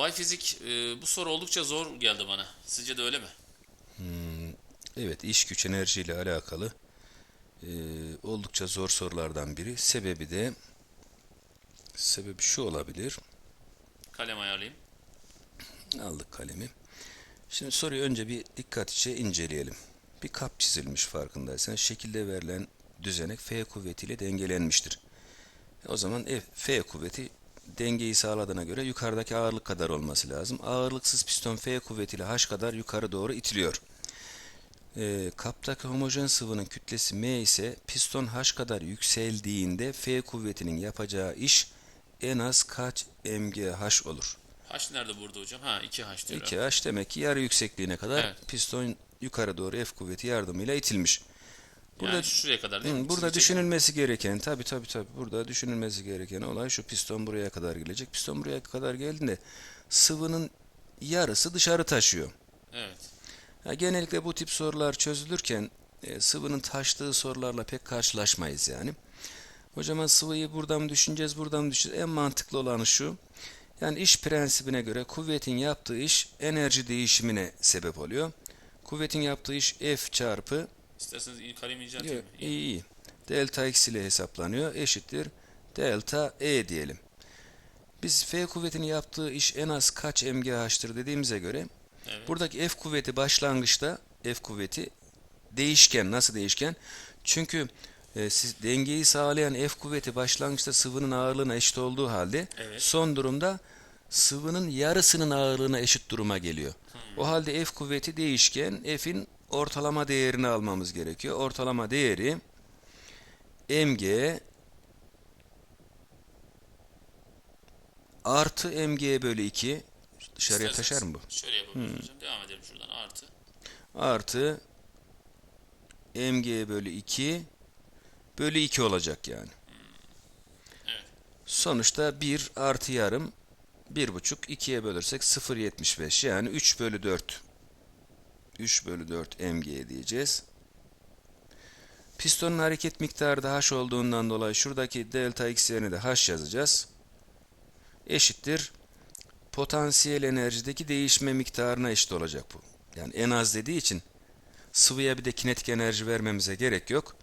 Bay Fizik e, bu soru oldukça zor geldi bana. Sizce de öyle mi? Evet, iş güç enerjiyle alakalı e, oldukça zor sorulardan biri. Sebebi de sebebi şu olabilir. Kalem ayarlayayım. Aldık kalemi. Şimdi soruyu önce bir dikkatlice inceleyelim. Bir kap çizilmiş farkındaysan. Şekilde verilen düzenek F kuvvetiyle dengelenmiştir. O zaman F, F kuvveti dengeyi sağladığına göre yukarıdaki ağırlık kadar olması lazım. Ağırlıksız piston F kuvvetiyle H kadar yukarı doğru itiliyor. Ee, kaptaki homojen sıvının kütlesi M ise piston H kadar yükseldiğinde F kuvvetinin yapacağı iş en az kaç mgh olur? H nerede burada hocam? Ha 2H diyor. 2H demek ki yarı yüksekliğine kadar Evet. piston yukarı doğru F kuvveti yardımıyla itilmiş. Burada yani şuraya kadar değil Hı, mi? burada Çizecek. düşünülmesi gereken tabi tabi tabi burada düşünülmesi gereken olay şu piston buraya kadar gelecek. Piston buraya kadar geldiğinde sıvının yarısı dışarı taşıyor. Evet. Ya genellikle bu tip sorular çözülürken e, sıvının taştığı sorularla pek karşılaşmayız yani. Hocam sıvıyı buradan mı düşüneceğiz, buradan mı düşüneceğiz? En mantıklı olanı şu. Yani iş prensibine göre kuvvetin yaptığı iş enerji değişimine sebep oluyor. Kuvvetin yaptığı iş F çarpı İsterseniz iyi kalemi Yok, incelteyim mi? iyi iyi. Delta x ile hesaplanıyor. Eşittir. Delta E diyelim. Biz F kuvvetinin yaptığı iş en az kaç mgH'tır dediğimize göre Evet. buradaki F kuvveti başlangıçta F kuvveti değişken. Nasıl değişken? Çünkü e, siz dengeyi sağlayan F kuvveti başlangıçta sıvının ağırlığına eşit olduğu halde Evet. son durumda sıvının yarısının ağırlığına eşit duruma geliyor. O halde F kuvveti değişken. F'in ortalama değerini almamız gerekiyor. Ortalama değeri mg artı mg bölü 2 dışarıya İsterseniz taşar mı bu? Şöyle yapabiliriz hocam. Devam edelim şuradan. Artı. Artı mg bölü 2 bölü 2 olacak yani. Evet. Sonuçta 1 artı yarım 1,5 2'ye bölersek 0,75 yani 3 bölü 4 3 bölü 4 mg diyeceğiz. Pistonun hareket miktarı da h olduğundan dolayı şuradaki delta x yerine de h yazacağız. Eşittir. Potansiyel enerjideki değişme miktarına eşit olacak bu. Yani en az dediği için sıvıya bir de kinetik enerji vermemize gerek yok.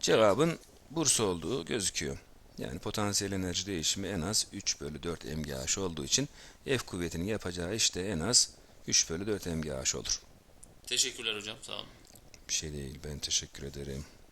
Cevabın Bursa olduğu gözüküyor. Yani potansiyel enerji değişimi en az 3 bölü 4 mgh olduğu için F kuvvetinin yapacağı iş de en az 3 bölü 4 mgh olur. Teşekkürler hocam. Sağ olun. Bir şey değil ben teşekkür ederim.